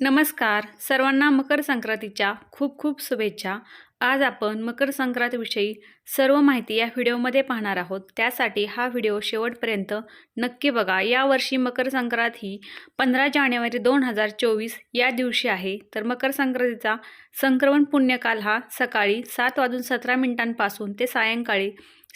नमस्कार. सर्वांना मकर संक्रांतीच्या खूप खूप शुभेच्छा. आज आपण मकर संक्रांतीविषयी सर्व माहिती या व्हिडिओमध्ये पाहणार आहोत. त्यासाठी हा व्हिडिओ शेवटपर्यंत नक्की बघा. यावर्षी मकर संक्रांत ही पंधरा जानेवारी दोन हजार चोवीस या दिवशी आहे. तर मकर संक्रांतीचा संक्रमण पुण्यकाल हा सकाळी सात वाजून सतरा मिनिटांपासून ते सायंकाळी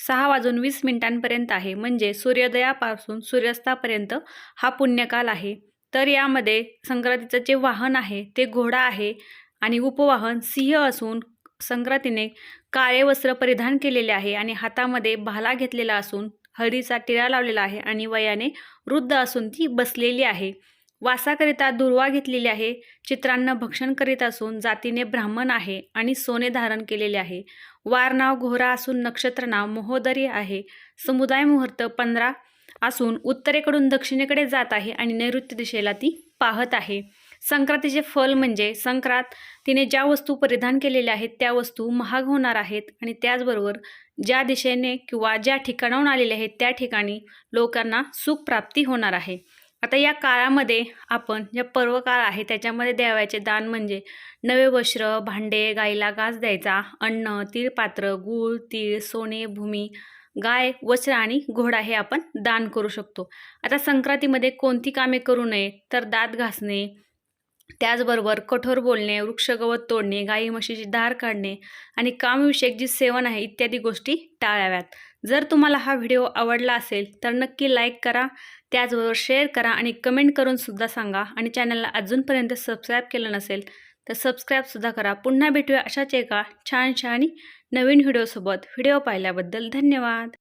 सहा वाजून वीस मिनिटांपर्यंत आहे. म्हणजे सूर्योदयापासून सूर्यास्तापर्यंत हा पुण्यकाल आहे. तर यामध्ये संक्रांतीचं जे वाहन आहे ते घोडा आहे आणि उपवाहन सिंह असून संक्रांतीने काळे वस्त्र परिधान केलेले आहे आणि हातामध्ये भाला घेतलेला असून हळदीचा टिळा लावलेला आहे आणि वयाने वृद्ध असून ती बसलेली आहे. वासाकरिता दुर्वा घेतलेली आहे चित्रांना भक्षण करीत असून जातीने ब्राह्मण आहे आणि सोने धारण केलेले आहे. वार नाव घोरा असून नक्षत्र नाव मोहोदरी आहे. समुदाय मुहूर्त पंधरा असून उत्तरेकडून दक्षिणेकडे जात आहे आणि नैऋत्य दिशेला ती पाहत आहे. संक्रांतीचे फल म्हणजे संक्रांत. तिने ज्या वस्तू परिधान केलेल्या आहेत त्या वस्तू महाग होणार आहेत आणि त्याचबरोबर ज्या दिशेने किंवा ज्या ठिकाणाहून आलेले आहेत त्या ठिकाणी लोकांना सुखप्राप्ती होणार आहे. आता या काळामध्ये आपण ज्या पर्व काळ आहे त्याच्यामध्ये द्यावायचे दान म्हणजे नवे वस्त्र भांडे गाईला घास द्यायचा अन्न तीळपात्र गूळ तीळ सोने भूमी गाय वस्त्र आणि घोडा हे आपण दान करू शकतो. आता संक्रांतीमध्ये कोणती कामे करू नये तर दात घासणे त्याचबरोबर कठोर बोलणे वृक्षगवत तोडणे गाई म्हशीची धार काढणे आणि कामविषयक जी सेवन आहे इत्यादी गोष्टी टाळाव्यात. जर तुम्हाला हा व्हिडिओ आवडला असेल तर नक्की लाईक करा त्याचबरोबर शेअर करा आणि कमेंट करून सुद्धा सांगा आणि चॅनलला अजूनपर्यंत सबस्क्राईब केलं नसेल तर सबस्क्राईबसुद्धा करा. पुन्हा भेटूया अशाच एका छानशा आणि नवीन व्हिडिओसोबत व्हिडिओ पाहिल्याबद्दल धन्यवाद.